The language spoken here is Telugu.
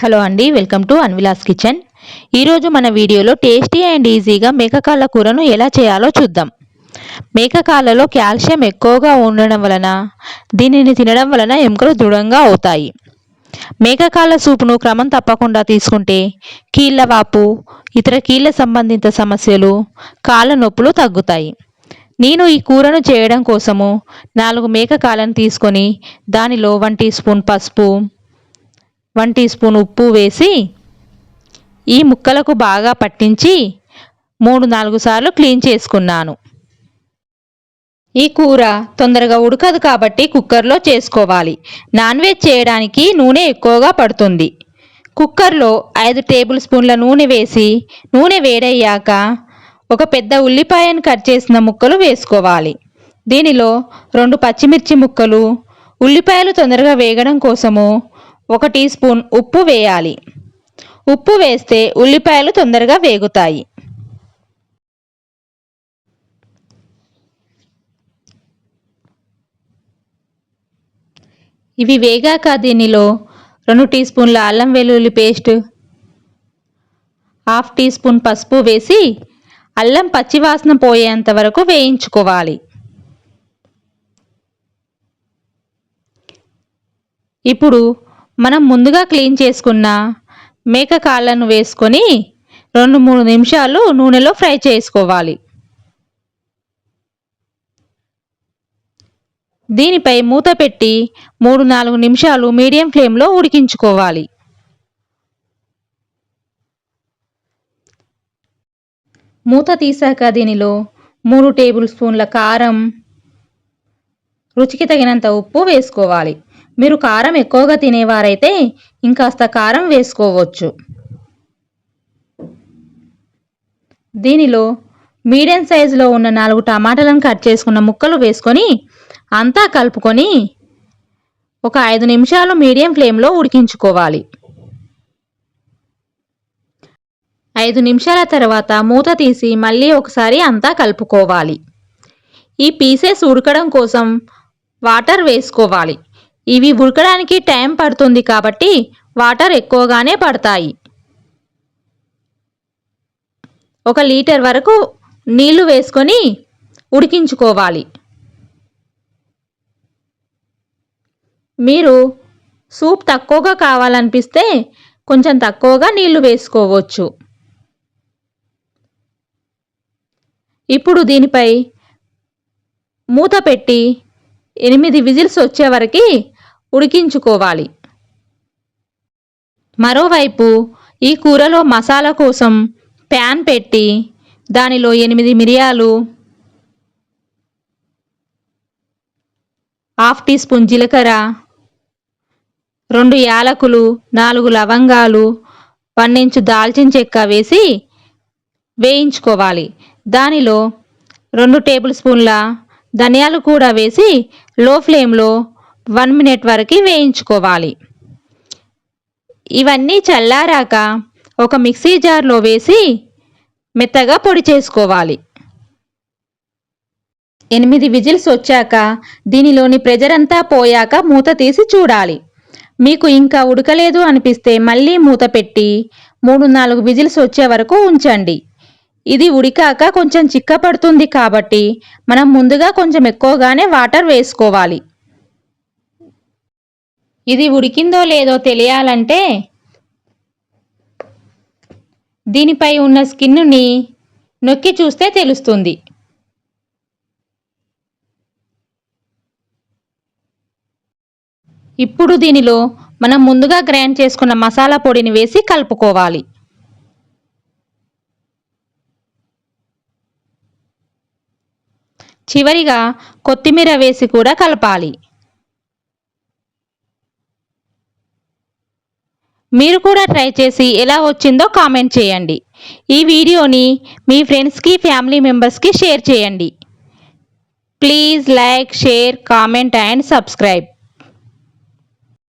హలో అండి వెల్కమ్ టు అన్విలాస్ కిచెన్. ఈరోజు మన వీడియోలో టేస్టీ అండ్ ఈజీగా మేకకాళ్ళ కూరను ఎలా చేయాలో చూద్దాం. మేకకాళ్ళలో కాల్షియం ఎక్కువగా ఉండడం వలన దీనిని తినడం వలన ఎముకలు దృఢంగా అవుతాయి. మేకకాళ్ళ సూపును క్రమం తప్పకుండా తీసుకుంటే కీళ్ళ వాపు ఇతర కీళ్ళ సంబంధిత సమస్యలు కాళ్ళ నొప్పులు తగ్గుతాయి. నేను ఈ కూరను చేయడం కోసము నాలుగు మేకకాలను తీసుకొని దానిలో వన్ టీ స్పూన్ పసుపు వన్ టీ స్పూన్ ఉప్పు వేసి ఈ ముక్కలకు బాగా పట్టించి మూడు నాలుగు సార్లు క్లీన్ చేసుకున్నాను. ఈ కూర తొందరగా ఉడకదు కాబట్టి కుక్కర్లో చేసుకోవాలి. నాన్ వెజ్ చేయడానికి నూనె ఎక్కువగా పడుతుంది. కుక్కర్లో ఐదు టేబుల్ స్పూన్ల నూనె వేసి నూనె వేడయ్యాక ఒక పెద్ద ఉల్లిపాయను కట్ చేసిన ముక్కలు వేసుకోవాలి. దీనిలో రెండు పచ్చిమిర్చి ముక్కలు ఉల్లిపాయలు తొందరగా వేగడం కోసము ఒక టీ స్పూన్ ఉప్పు వేయాలి. ఉప్పు వేస్తే ఉల్లిపాయలు తొందరగా వేగుతాయి. ఇవి వేగాక దీనిలో రెండు టీ స్పూన్ల అల్లం వెల్లుల్లి పేస్ట్ హాఫ్ టీ స్పూన్ పసుపు వేసి అల్లం పచ్చివాసన పోయేంత వరకు వేయించుకోవాలి. ఇప్పుడు మనం ముందుగా క్లీన్ చేసుకున్న మేక కాళ్ళను వేసుకొని రెండు మూడు నిమిషాలు నూనెలో ఫ్రై చేసుకోవాలి. దీనిపై మూత పెట్టి మూడు నాలుగు నిమిషాలు మీడియం ఫ్లేమ్లో ఉడికించుకోవాలి. మూత తీసాక దీనిలో మూడు టేబుల్ స్పూన్ల కారం రుచికి తగినంత ఉప్పు వేసుకోవాలి. మీరు కారం ఎక్కువగా తినేవారైతే ఇంకాస్త కారం వేసుకోవచ్చు. దీనిలో మీడియం సైజులో ఉన్న నాలుగు టమాటాలను కట్ చేసుకున్న ముక్కలు వేసుకొని అంతా కలుపుకొని ఒక ఐదు నిమిషాలు మీడియం ఫ్లేమ్లో ఉడికించుకోవాలి. ఐదు నిమిషాల తర్వాత మూత తీసి మళ్ళీ ఒకసారి అంతా కలుపుకోవాలి. ఈ పీసెస్ ఉడకడం కోసం వాటర్ వేసుకోవాలి. ఇవి ఉడకడానికి టైం పడుతుంది కాబట్టి వాటర్ ఎక్కువగానే పడతాయి. ఒక లీటర్ వరకు నీళ్ళు వేసుకొని ఉడికించుకోవాలి. మీరు సూప్ తక్కువగా కావాలనిపిస్తే కొంచెం తక్కువగా నీళ్ళు వేసుకోవచ్చు. ఇప్పుడు దీనిపై మూత పెట్టి ఎనిమిది విజిల్స్ వచ్చే వరకు ఉడికించుకోవాలి. మరోవైపు ఈ కూరలో మసాలా కోసం ప్యాన్ పెట్టి దానిలో ఎనిమిది మిరియాలు హాఫ్ టీ స్పూన్ జీలకర్ర రెండు యాలకులు నాలుగు లవంగాలు పన్నెంచు దాల్చిన చెక్క వేసి వేయించుకోవాలి. దానిలో రెండు టేబుల్ స్పూన్ల ధనియాలు కూడా వేసి లో ఫ్లేమ్లో వన్ మినిట్ వరకు వేయించుకోవాలి. ఇవన్నీ చల్లారాక ఒక మిక్సీ జార్లో వేసి మెత్తగా పొడి చేసుకోవాలి. ఎనిమిది విజిల్స్ వచ్చాక దీనిలోని ప్రెజర్ అంతా పోయాక మూత తీసి చూడాలి. మీకు ఇంకా ఉడకలేదు అనిపిస్తే మళ్ళీ మూత పెట్టి మూడు నాలుగు విజిల్స్ వచ్చే వరకు ఉంచండి. ఇది ఉడికాక కొంచెం చిక్కపడుతుంది కాబట్టి మనం ముందుగా కొంచెం ఎక్కువగానే వాటర్ వేసుకోవాలి. ఇది ఉడికిందో లేదో తెలియాలంటే దీనిపై ఉన్న స్కిన్ని నొక్కి చూస్తే తెలుస్తుంది. ఇప్పుడు దీనిలో మనం ముందుగా గ్రైండ్ చేసుకున్న మసాలా పొడిని వేసి కలుపుకోవాలి. చివరిగా కొత్తిమీర వేసి కూడా కలపాలి. మీరు కూడా ట్రై చేసి ఎలా వచ్చిందో కామెంట్ చేయండి. ఈ వీడియోని మీ ఫ్రెండ్స్కి ఫ్యామిలీ మెంబర్స్కి షేర్ చేయండి. Please like share comment and subscribe.